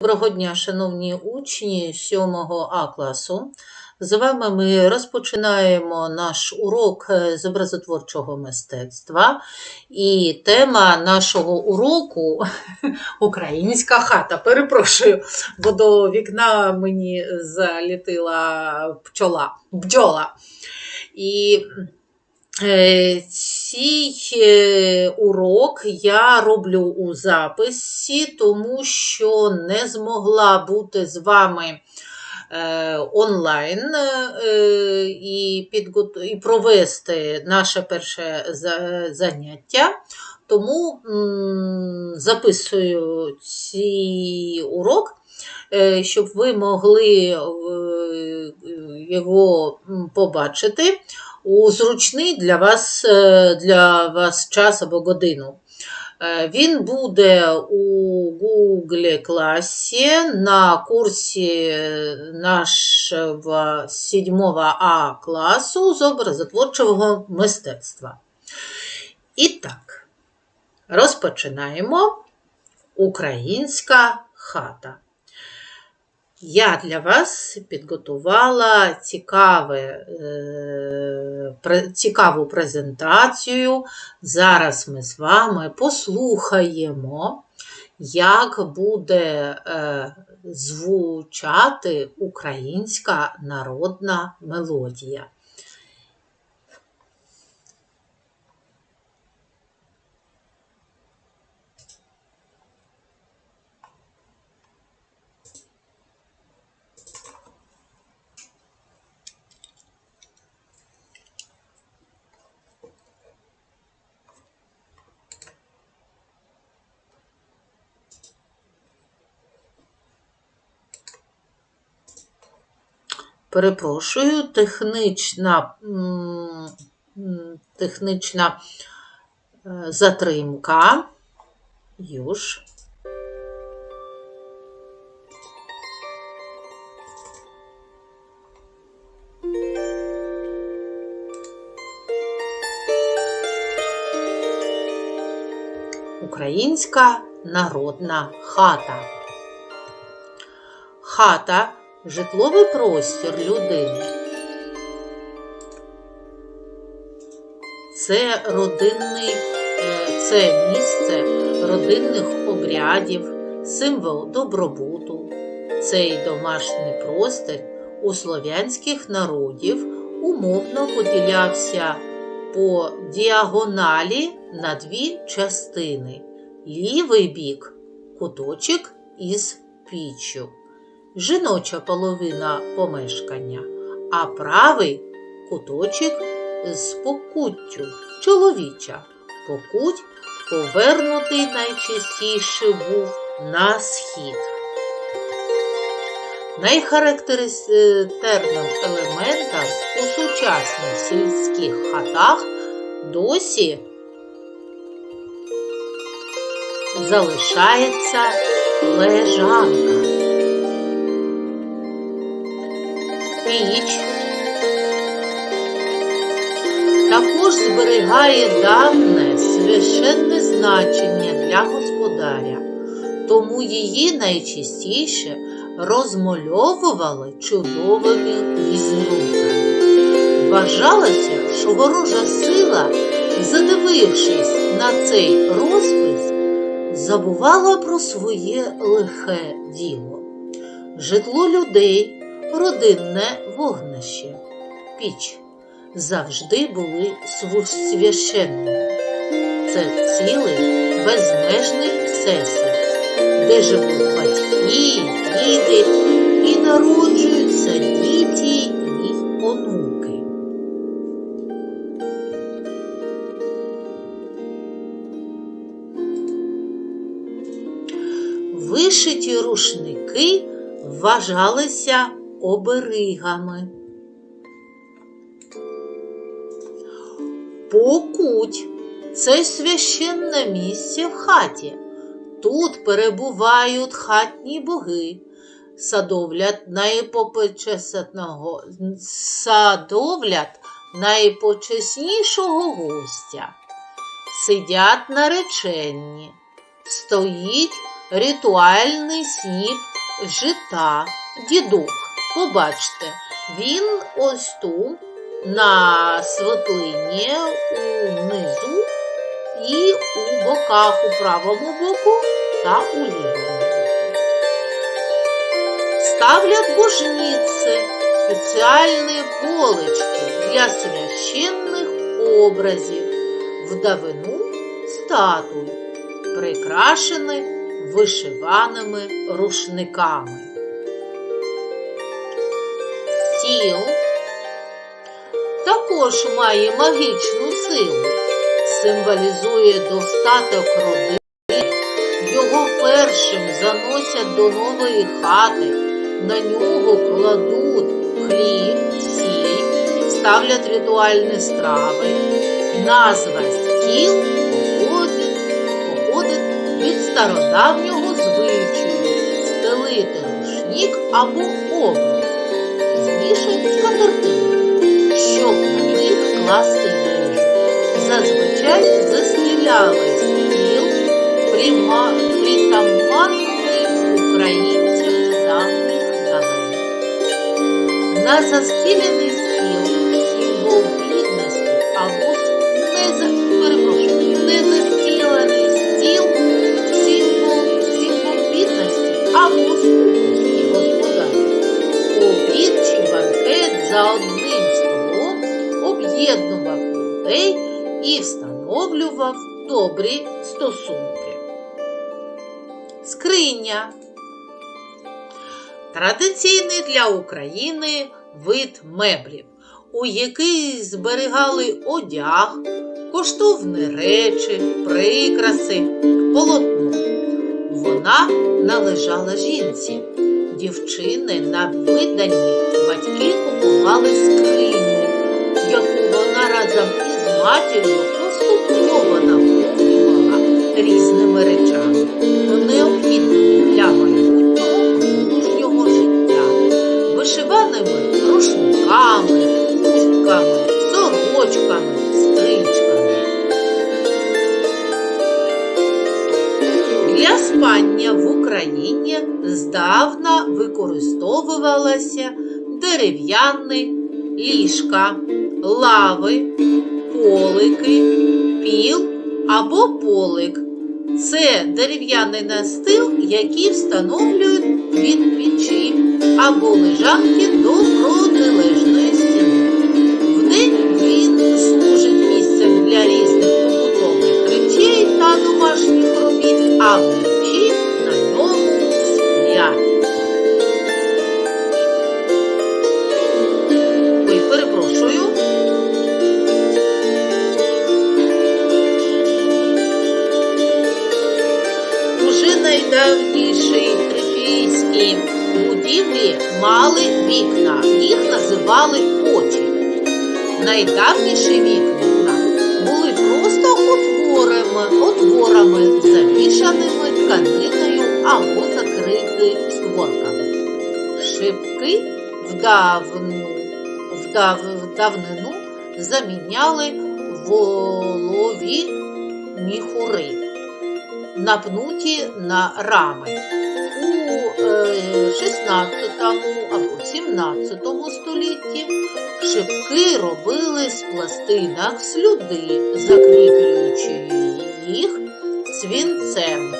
Доброго дня, шановні учні 7 А класу. З вами ми розпочинаємо наш урок е, з образотворчого мистецтва. І тема нашого уроку українська хата. Перепрошую, бо до вікна мені залітила пчола. бджола. І Е, Цей е, урок я роблю у записі, тому що не змогла бути з вами е, онлайн е, і, і провести наше перше заняття. Тому записую цей урок, щоб ви могли його побачити у зручний для вас, е, для вас час або годину. Е, Він буде у Google класі на курсі нашого 7 А класу з образотворчого мистецтва. І так, розпочинаємо. Українська хата. Я для вас підготувала цікаве, е, цікаву презентацію. Зараз ми з вами послухаємо, як буде е, звучати українська народна мелодія. Перепрошую, технічна, технічна е, затримка. Юж. Українська народна хата. Хата житловий простір людини. Це родинний, е, це місце родинних обрядів, символ добробуту. Цей домашній простір у слов'янських народів умовно поділявся по діагоналі на дві частини. Лівий бік куточок із піччю жіноча половина помешкання, а правий куточок з покуттю, чоловіча. Покуть повернутий найчастіше був на схід. Найхарактеристерним елементом у сучасних сільських хатах досі залишається лежанка. Піч також зберігає давне священне значення для господаря, тому її найчастіше розмальовували чудовими візерунками. Вважалося, що ворожа сила, задивившись на цей розпис, забувала про своє лихе діло. Житло людей родинне вогнище, піч завжди були св- священними. Це цілий безмежний всесвіт, де живуть батьки, діти і народжуються діти і онуки. Вишиті рушники вважалися оберігами. Покуть це священне місце в хаті. Тут перебувають хатні боги, садовлять найпопечесного, садовлять найпочеснішого гостя. Сидять наречені, стоїть ритуальний сніп жита, дідух. Побачте, він ось тут на світлині унизу і у боках у правому боку та у лівому боку. Ставлять божниці, спеціальні полички для священних образів, в давину статуй, прикрашені вишиваними рушниками. Стіл також має магічну силу, символізує достаток родини. Його першим заносять до нової хати, на нього кладуть хліб, сіль, ставлять ритуальні страви. Назва стіл походить, від стародавнього звичаю стелити рушник або обруч, класти їжу. Зазвичай застеляли стіл притаманний українцям давніх давен. На застілений стіл символ бідності або не за- перепрошую, незастілений стіл символ, символ бідності або скупості господаря. Обід чи банкет за столом об'єднував людей і встановлював добрі стосунки. Скриня традиційний для України вид меблів, у який зберігали одяг, коштовні речі, прикраси, полотно. Вона належала жінці. Дівчини на виданні батьки купували матір'ю поступово наповнювала різними речами, необхідними для майбутнього подружнього життя, вишиваними рушниками, хустками, сорочками, стрічками. Для спання в Україні здавна використовувалися дерев'яні ліжка, лави, полики, піл або полик. Це дерев'яний настил, який встановлюють від печі або лежанки до протилежної стіни. Вдень він служить місцем для різних побутових речей та домашніх робіт, а Шибки в давну, в дав, давнину заміняли волові міхури, напнуті на рами. У е, 16 або 17 столітті шибки робили з пластинок слюди, закріплюючи їх свінцем.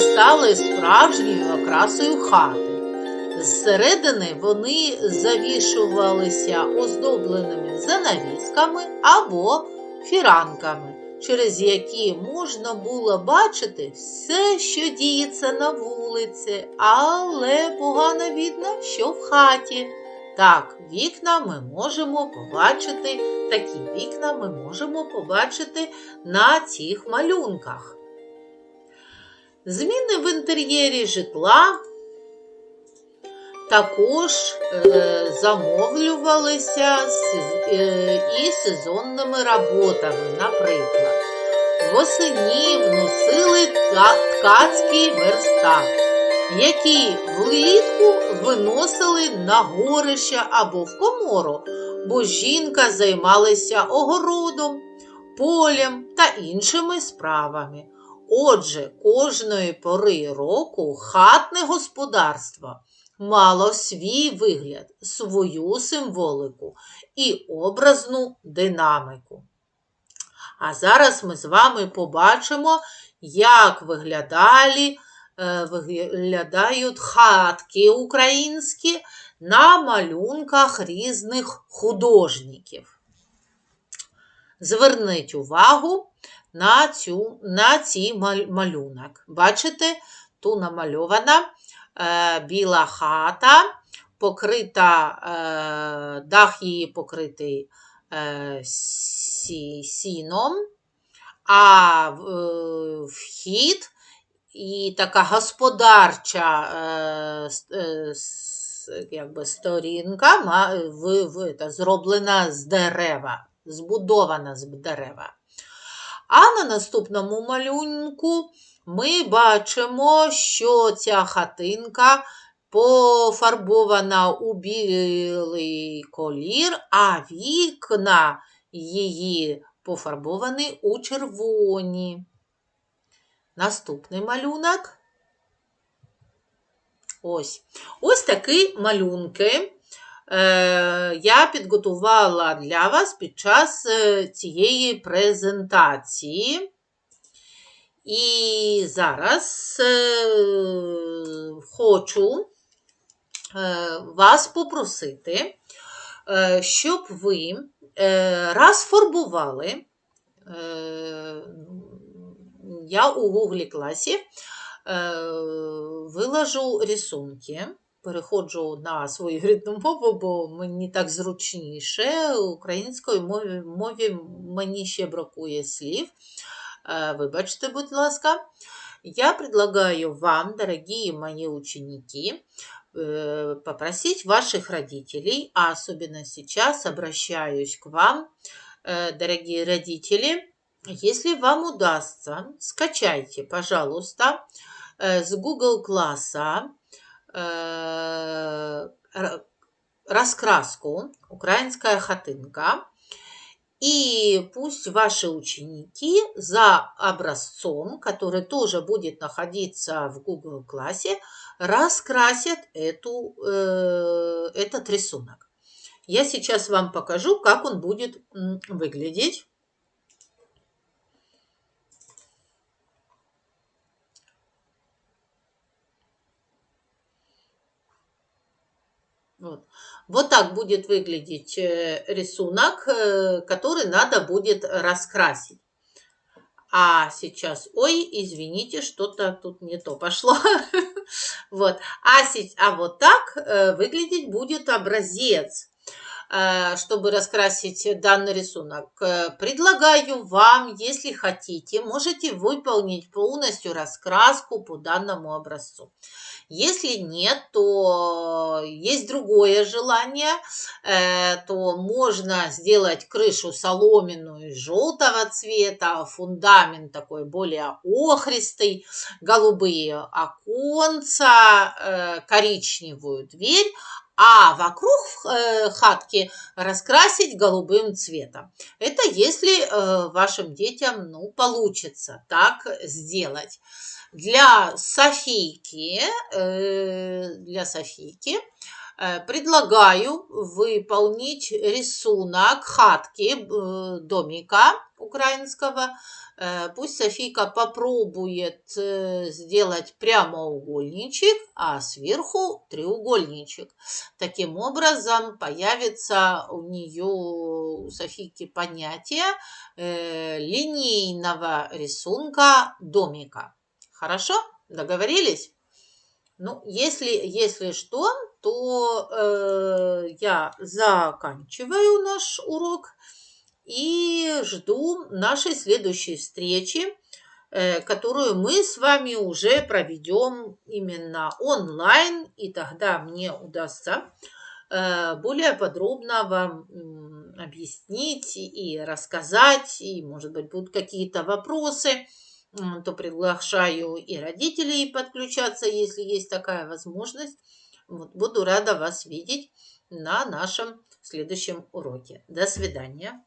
Стали справжньою окрасою хати. Зсередини вони завішувалися оздобленими занавісками або фіранками, через які можна було бачити все, що діється на вулиці, але погано видно, що в хаті. Так, вікна ми можемо побачити, такі вікна ми можемо побачити на цих малюнках. Зміни в інтер'єрі житла також е, замовлювалися е, і сезонними роботами, наприклад. Восені вносили ткацький верстат, які влітку виносили на горище або в комору, бо жінка займалася огородом, полем та іншими справами. Отже, кожної пори року хатне господарство мало свій вигляд, свою символику і образну динаміку. А зараз ми з вами побачимо, як виглядали, е, виглядають хатки українські на малюнках різних художників. Зверніть увагу на цю, на цей малюнок. Бачите, тут намальована е, біла хата, покрита, е, дах її покритий е, сіном, а е, вхід і така господарча е, е, якби, сторінка в, в, та, зроблена з дерева, збудована з дерева. А на наступному малюнку ми бачимо, що ця хатинка пофарбована у білий колір, а вікна її пофарбовані у червоні. Наступний малюнок. Ось Ось такі малюнки я підготувала для вас під час е, цієї презентації. І зараз е, хочу вас попросити, щоб ви розфарбували, я у Google класі виложу рисунки переходжу на свою рідну мову, бо мені так зручніше. Української мові, мові мені ще бракує слів. Е, вибачте, будь ласка. Я предлагаю вам, дорогие мои ученики, э, попросить ваших родителей, а особенно сейчас обращаюсь к вам, э, дорогие родители, если вам удастся, скачайте, пожалуйста, э, с Google класса Э, раскраску «Украинская хатынка». И пусть ваши ученики за образцом, который тоже будет находиться в Google классе, раскрасят эту, э, этот рисунок. Я сейчас вам покажу, как он будет выглядеть. Вот. вот так будет выглядеть э, рисунок, э, который надо будет раскрасить. А сейчас, ой, извините, что-то тут не то пошло. Вот. А, а вот так э, выглядеть будет образец. Чтобы раскрасить данный рисунок, предлагаю вам, если хотите, можете выполнить полностью раскраску по данному образцу. Если нет, то есть другое желание, э, то можно сделать крышу соломенную желтого цвета, фундамент такой более охристый, голубые оконца, э, коричневую дверь, а вокруг э, хатки раскрасить голубым цветом. Это если вашим детям ну, получится так сделать для Софийки, э, для Софийки э, предлагаю выполнить рисунок хатки э, домика украинского. Пусть Софийка попробует сделать прямоугольничек, а сверху треугольничек. Таким образом появится у нее, у Софийки, понятие линейного рисунка домика. Хорошо? Договорились? Ну, если, если что, то э, я заканчиваю наш урок и жду нашей следующей встречи, э, которую мы с вами уже проведем именно онлайн, и тогда мне удастся э, более подробно вам объяснить и рассказать, и, может быть, будут какие-то вопросы, то приглашаю и родителей подключаться, если есть такая возможность. Вот, буду рада вас видеть на нашем следующем уроке. До свидания.